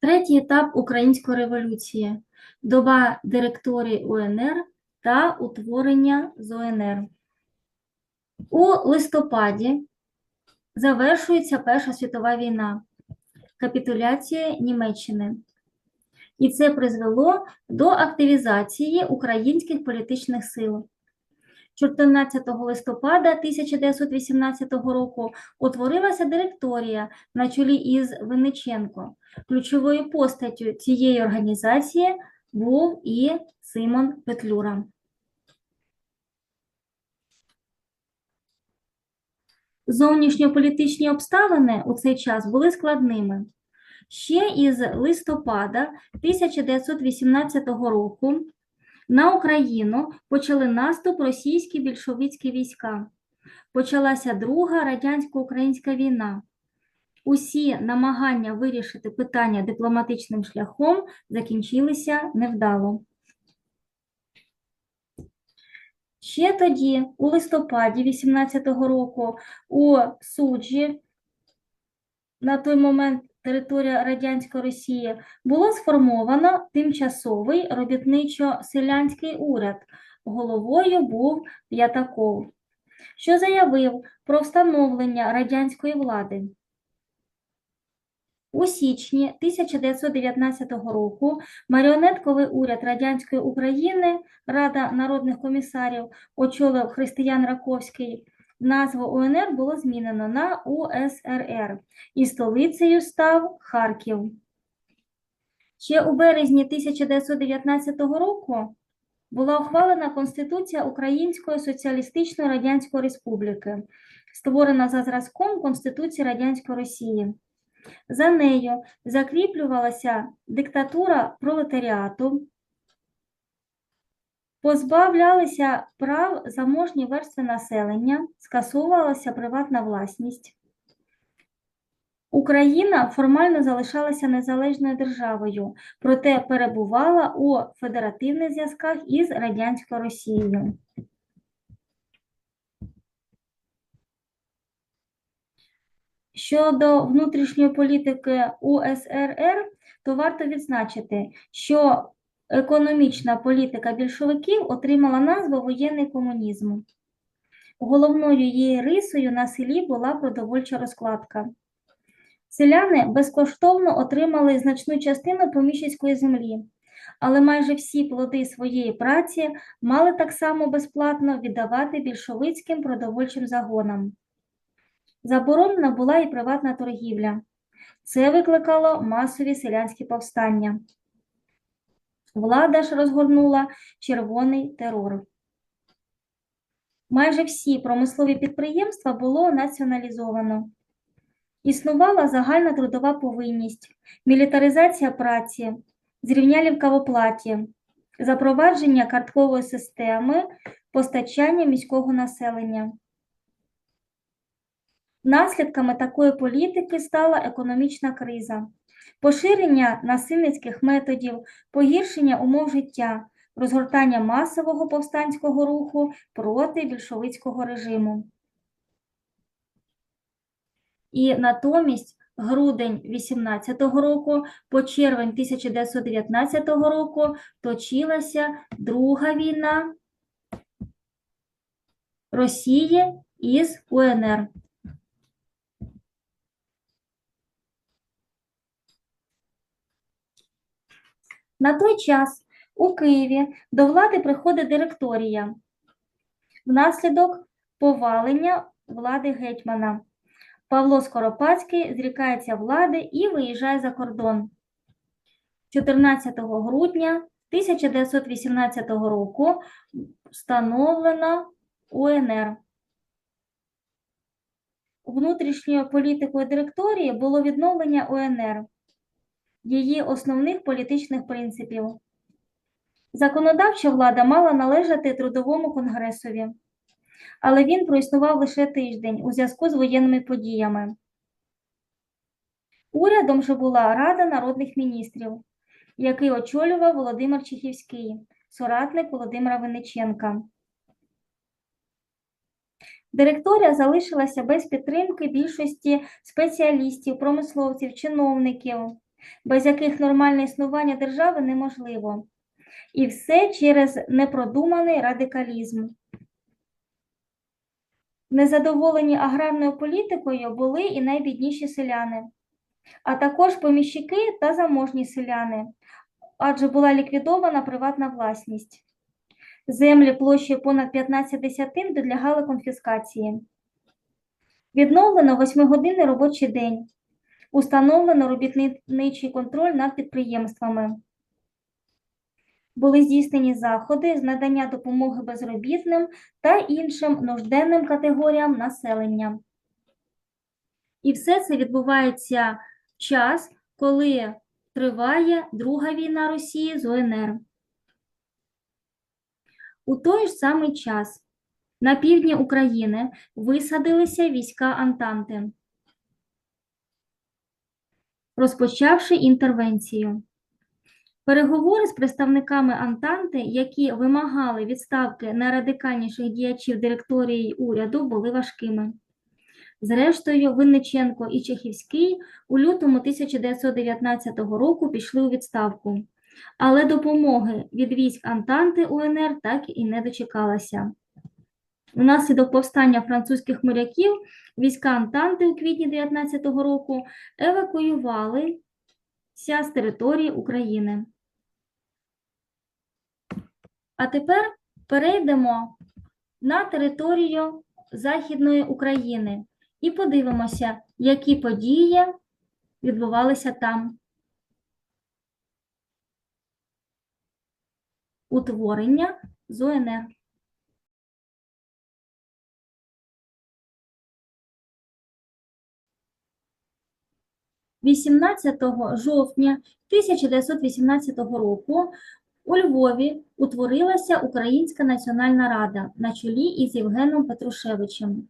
Третій етап Української революції доба директорії УНР та утворення з УНР. У листопаді завершується Перша світова війна, капітуляція Німеччини. І це призвело до активізації українських політичних сил. 14 листопада 1918 року утворилася директорія на чолі із Винниченко. Ключовою постаттю цієї організації був і Симон Петлюра. Зовнішньополітичні обставини у цей час були складними. Ще із листопада 1918 року на Україну почали наступ російські більшовицькі війська. Почалася Друга радянсько-українська війна. Усі намагання вирішити питання дипломатичним шляхом закінчилися невдало. Ще тоді, у листопаді 18-го року, у суджі, на той момент територія Радянської Росії, було сформовано тимчасовий робітничо-селянський уряд. Головою був П'ятаков, що заявив про встановлення радянської влади. У січні 1919 року маріонетковий уряд радянської України, Рада народних комісарів, очолив Християн Раковський, назву УНР було змінено на УСРР, і столицею став Харків. Ще у березні 1919 року була ухвалена Конституція Української Соціалістичної Радянської Республіки, створена за зразком Конституції Радянської Росії. За нею закріплювалася диктатура пролетаріату, позбавлялися прав заможні верстви населення, скасовувалася приватна власність. Україна формально залишалася незалежною державою, проте перебувала у федеративних зв'язках із Радянською Росією. Щодо внутрішньої політики УСРР, то варто відзначити, що економічна політика більшовиків отримала назву воєнний комунізм. Головною її рисою на селі була продовольча розкладка. Селяни безкоштовно отримали значну частину поміщицької землі, але майже всі плоди своєї праці мали так само безплатно віддавати більшовицьким продовольчим загонам. Заборонена була і приватна торгівля. Це викликало масові селянські повстання. Влада ж розгорнула червоний терор. Майже всі промислові підприємства було націоналізовано. Існувала загальна трудова повинність, мілітаризація праці, зрівнялівка в оплаті, запровадження карткової системи, постачання міського населення. Наслідками такої політики стала економічна криза, поширення насильницьких методів, погіршення умов життя, розгортання масового повстанського руху проти більшовицького режиму. І натомість грудень 18-го року по червень 1919 року точилася друга війна Росії із УНР. На той час у Києві до влади приходить директорія внаслідок повалення влади гетьмана. Павло Скоропадський зрікається влади і виїжджає за кордон. 14 грудня 1918 року встановлена УНР. Внутрішньою політикою директорії було відновлення УНР, її основних політичних принципів. Законодавча влада мала належати Трудовому конгресові але він проіснував лише тиждень у зв'язку з воєнними подіями. Урядом же була Рада народних міністрів, який очолював Володимир Чехівський, соратник Володимира Винниченка. Директорія залишилася без підтримки більшості спеціалістів, промисловців, чиновників. Без яких нормальне існування держави неможливо. І все через непродуманий радикалізм. Незадоволені аграрною політикою були і найбідніші селяни, а також поміщики та заможні селяни, адже була ліквідована приватна власність. Землі площею понад 15 десятин підлягали конфіскації. Відновлено восьмигодинний робочий день. Установлено робітничий контроль над підприємствами. Були здійснені заходи з надання допомоги безробітним та іншим нужденним категоріям населення. І все це відбувається в час, коли триває Друга війна Росії з УНР. У той ж самий час на півдні України висадилися війська Антанти, розпочавши інтервенцію. Переговори з представниками Антанти, які вимагали відставки найрадикальніших діячів директорії уряду, були важкими. Зрештою, Винниченко і Чехівський у лютому 1919 року пішли у відставку, але допомоги від військ Антанти УНР так і не дочекалася. Внаслідок повстання французьких моряків війська Антанти у квітні 19 року евакуювалися з території України. А тепер перейдемо на територію Західної України і подивимося, які події відбувалися там. Утворення з 18 жовтня 1918 року у Львові утворилася Українська Національна Рада на чолі із Євгеном Петрушевичем.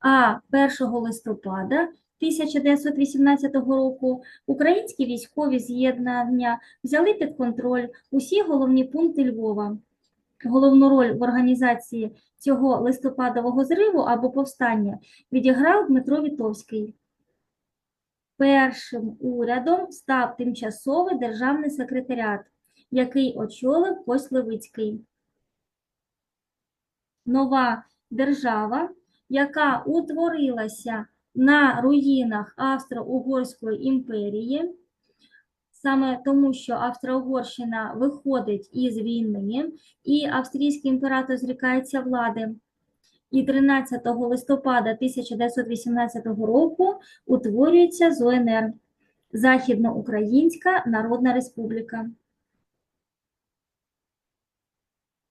А 1 листопада 1918 року українські військові з'єднання взяли під контроль усі головні пункти Львова. Головну роль в організації цього листопадового зриву або повстання відіграв Дмитро Вітовський. Першим урядом став тимчасовий державний секретаріат, який очолив Кость Левицький. Нова держава, яка утворилася на руїнах Австро-Угорської імперії, саме тому, що Австро-Угорщина виходить із війни, і австрійський імператор зрікається влади. І 13 листопада 1918 року утворюється ЗУНР Західноукраїнська Народна Республіка.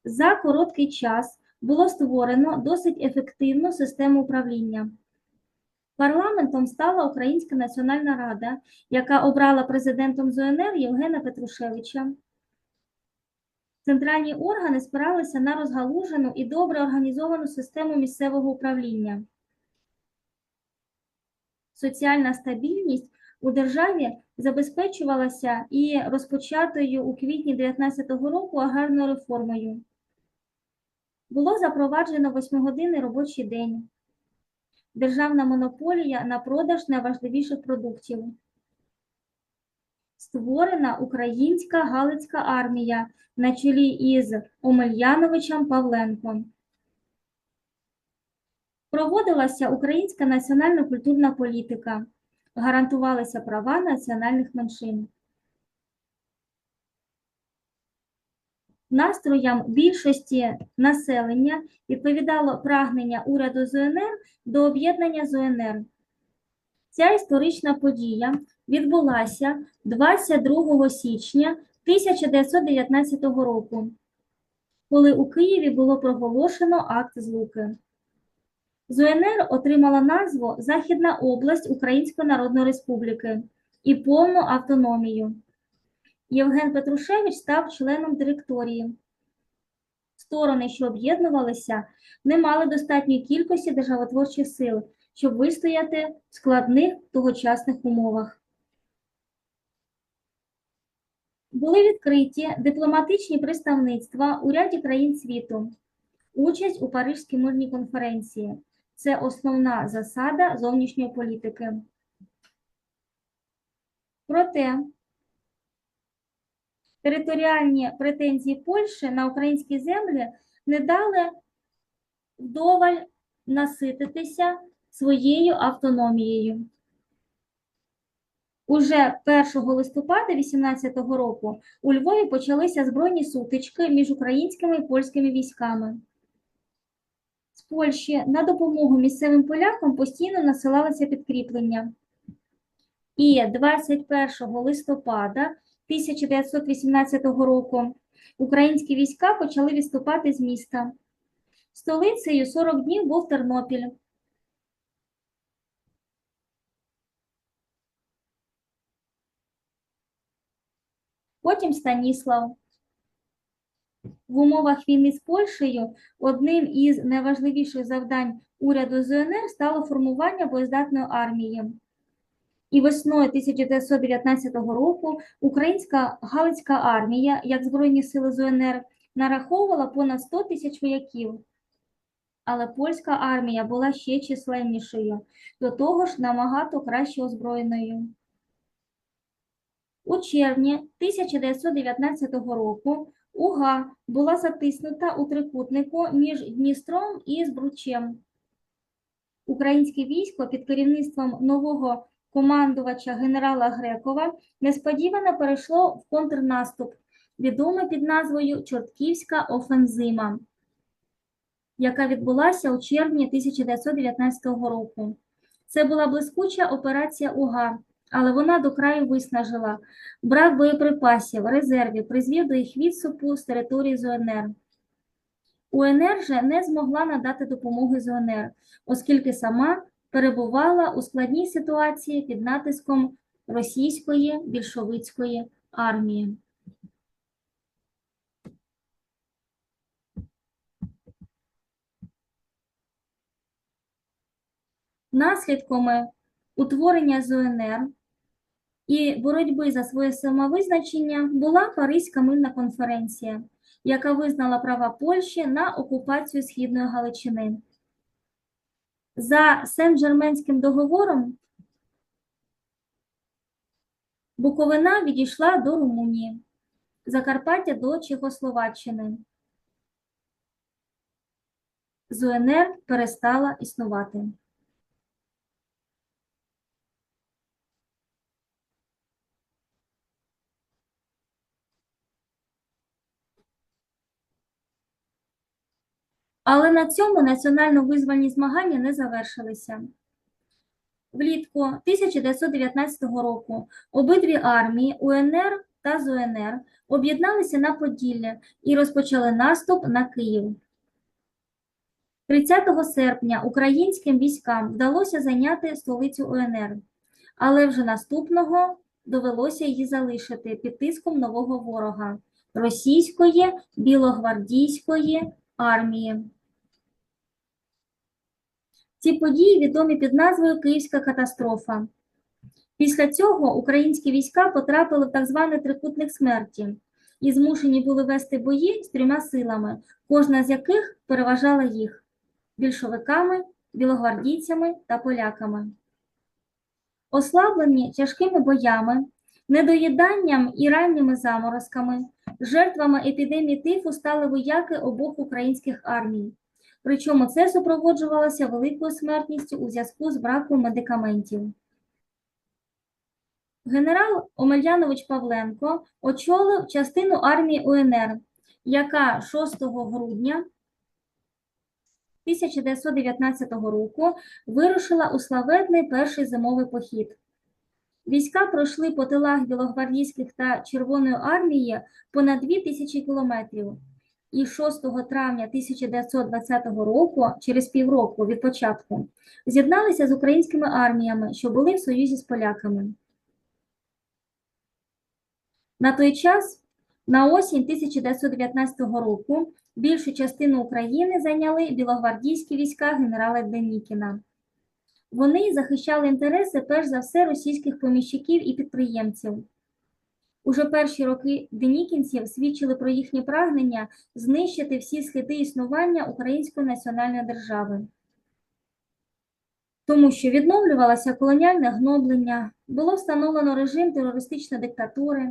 За короткий час було створено досить ефективну систему управління. Парламентом стала Українська Національна Рада, яка обрала президентом ЗУНР Євгена Петрушевича. Центральні органи спиралися на розгалужену і добре організовану систему місцевого управління. Соціальна стабільність у державі забезпечувалася і розпочатою у квітні 2019 року аграрною реформою. Було запроваджено восьмигодинний робочий день, державна монополія на продаж найважливіших продуктів. Створена українська Галицька армія на чолі із Омельяновичем Павленком. Проводилася українська національна культурна політика, гарантувалися права національних меншин. Настроям більшості населення відповідало прагнення уряду ЗУНР до об'єднання ЗУНР. Ця історична подія відбулася 22 січня 1919 року, коли у Києві було проголошено акт злуки. ЗУНР отримала назву Західна область Української Народної Республіки і повну автономію. Євген Петрушевич став членом директорії. Сторони, що об'єднувалися, не мали достатньої кількості державотворчих сил, щоб вистояти в складних тогочасних умовах. Були відкриті дипломатичні представництва у ряді країн світу, участь у Парижській мирній конференції. Це основна засада зовнішньої політики. Проте територіальні претензії Польщі на українські землі не дали вдоволь насититися своєю автономією. Уже 1 листопада 18 року у Львові почалися збройні сутички між українськими і польськими військами. З Польщі на допомогу місцевим полякам постійно насилалися підкріплення. І 21 листопада 1918 року українські війська почали відступати з міста. Столицею 40 днів був Тернопіль. Потім Станіслав. В умовах війни з Польщею одним із найважливіших завдань уряду ЗНР стало формування боєздатної армії. І весною 1919 року Українська Галицька армія, як Збройні сили ЗНР, нараховувала понад 100 тисяч вояків. Але польська армія була ще численнішою, до того ж набагато краще озброєною. У червні 1919 року Уга була затиснута у трикутнику між Дністром і Збручем. Українське військо під керівництвом нового командувача генерала Грекова несподівано перейшло в контрнаступ, відомий під назвою Чортківська офензима, яка відбулася у червні 1919 року. Це була блискуча операція УГА, але вона до краю виснажила. Брак боєприпасів, резервів призвів до їх відступу з території ЗОНР. УНР же не змогла надати допомоги ЗОНР, оскільки сама перебувала у складній ситуації під натиском російської більшовицької армії. Наслідками утворення ЗОНР і боротьби за своє самовизначення була Паризька мирна конференція, яка визнала права Польщі на окупацію Східної Галичини. За Сен-Жерменським договором Буковина відійшла до Румунії, Закарпаття до Чехословаччини. ЗУНР перестала існувати. Але на цьому національно-визвольні змагання не завершилися. Влітку 1919 року обидві армії УНР та ЗУНР об'єдналися на Поділля і розпочали наступ на Київ. 30 серпня українським військам вдалося зайняти столицю УНР, але вже наступного довелося її залишити під тиском нового ворога російської білогвардійської армії. Ці події відомі під назвою Київська катастрофа. Після цього українські війська потрапили в так званий трикутник смерті і змушені були вести бої з трьома силами, кожна з яких переважала їх більшовиками, білогвардійцями та поляками. Ослаблені тяжкими боями, недоїданням і ранніми заморозками, жертвами епідемії тифу стали вояки обох українських армій. Причому це супроводжувалося великою смертністю у зв'язку з браком медикаментів. Генерал Омельянович Павленко очолив частину армії УНР, яка 6 грудня 1919 року вирушила у славетний перший зимовий похід. Війська пройшли по тилах білогвардійських та Червоної армії понад 2000 кілометрів і 6 травня 1920 року, через півроку від початку, з'єдналися з українськими арміями, що були в союзі з поляками. На той час, на осінь 1919 року, більшу частину України зайняли білогвардійські війська генерала Денікіна. Вони захищали інтереси перш за все російських поміщиків і підприємців. Уже перші роки денікінців свідчили про їхнє прагнення знищити всі сліди існування Української національної держави. тому що відновлювалося колоніальне гноблення, було встановлено режим терористичної диктатури.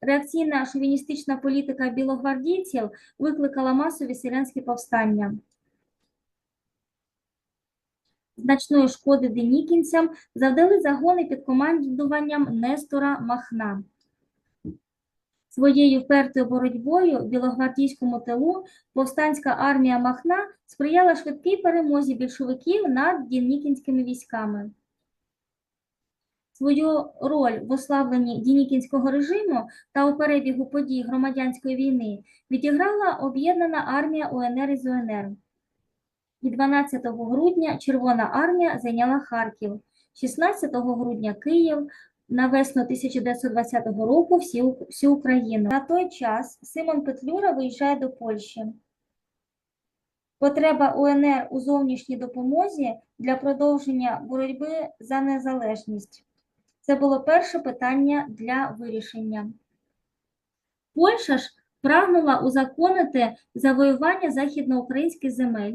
Реакційна шовіністична політика білогвардійців викликала масові селянські повстання. Значної шкоди денікінцям завдали загони під командуванням Нестора Махна. Своєю впертою боротьбою в білогвардійському тилу повстанська армія Махна сприяла швидкій перемозі більшовиків над дінікінськими військами. Свою роль в ослабленні дінікінського режиму та у перебігу подій громадянської війни відіграла об'єднана армія УНР із УНР. І 12 грудня Червона армія зайняла Харків, 16 грудня Київ, на весну 1920 року всю, всю Україну. На той час Симон Петлюра виїжджає до Польщі. Потреба УНР у зовнішній допомозі для продовження боротьби за незалежність. Це було перше питання для вирішення. Польща ж прагнула узаконити завоювання західноукраїнських земель,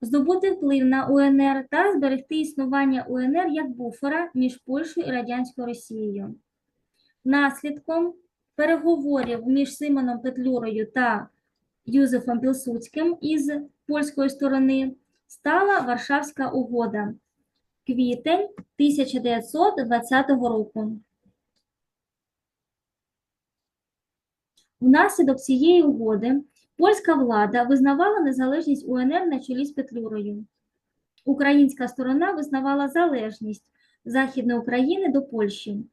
здобути вплив на УНР та зберегти існування УНР як буфера між Польщею і Радянською Росією. Наслідком переговорів між Симоном Петлюрою та Юзефом Пілсудським із польської сторони стала Варшавська угода квітень 1920 року. Внаслідок цієї угоди польська влада визнавала незалежність УНР на чолі з Петлюрою. Українська сторона визнавала залежність Західної України до Польщі.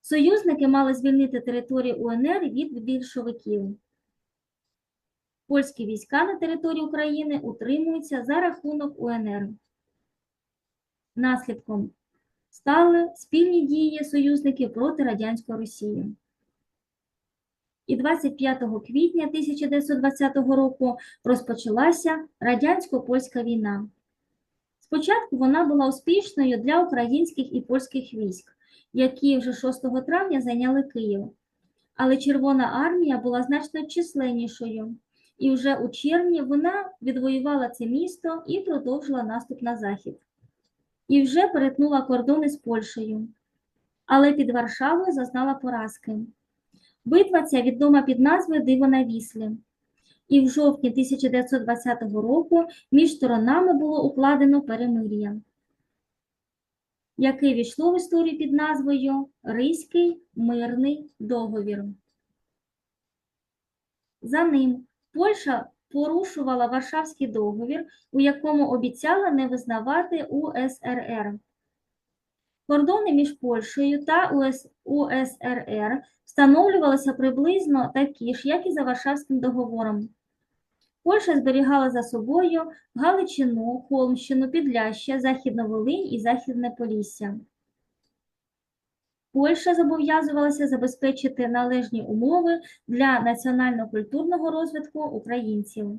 Союзники мали звільнити територію УНР від більшовиків. Польські війська на території України утримуються за рахунок УНР. Наслідком стали спільні дії союзників проти радянської Росії. І 25 квітня 1920 року розпочалася радянсько-польська війна. Спочатку вона була успішною для українських і польських військ, які вже 6 травня зайняли Київ. Але Червона армія була значно численнішою, і вже у червні вона відвоювала це місто і продовжила наступ на захід. І вже перетнула кордони з Польщею, але під Варшавою зазнала поразки. Битва ця відома під назвою Диво на Віслі. І в жовтні 1920 року між сторонами було укладено перемир'я, яке війшло в історію під назвою Ризький мирний договір. За ним Польща порушувала Варшавський договір, у якому обіцяла не визнавати УСРР. Кордони між Польщею та УС... УСРР встановлювалися приблизно такі ж, як і за Варшавським договором. Польща зберігала за собою Галичину, Холмщину, Підляща, Західну Волинь і Західне Полісся. Польща зобов'язувалася забезпечити належні умови для національно-культурного розвитку українців.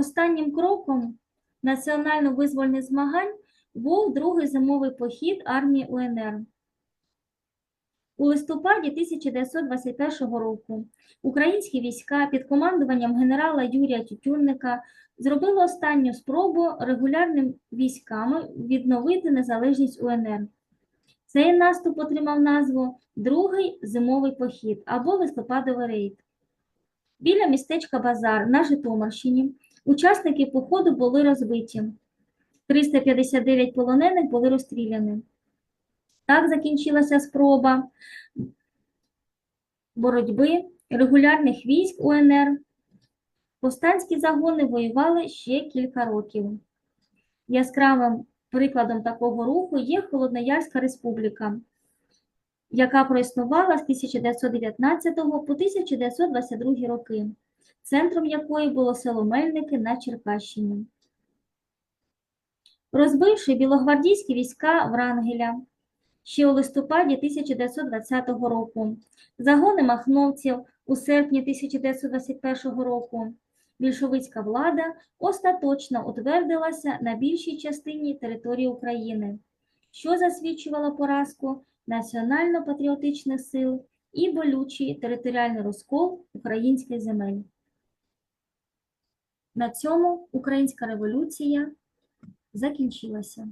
Останнім кроком національно-визвольних змагань був другий зимовий похід армії УНР. У листопаді 1921 року українські війська під командуванням генерала Юрія Тютюнника зробили останню спробу регулярними військами відновити незалежність УНР. Цей наступ отримав назву Другий зимовий похід або листопадовий рейд. Біля містечка Базар на Житомирщині учасники походу були розбиті. 359 полонених були розстріляні. Так закінчилася спроба боротьби регулярних військ УНР. Повстанські загони воювали ще кілька років. Яскравим прикладом такого руху є Холодноярська республіка, яка проіснувала з 1919 по 1922 роки, центром якої було село Мельники на Черкащині. Розбивши білогвардійські війська Врангеля, ще у листопаді 1920 року, загони махновців у серпні 1921 року, більшовицька влада остаточно утвердилася на більшій частині території України, що засвідчувало поразку національно-патріотичних сил і болючий територіальний розкол українських земель. На цьому українська революція закінчилася.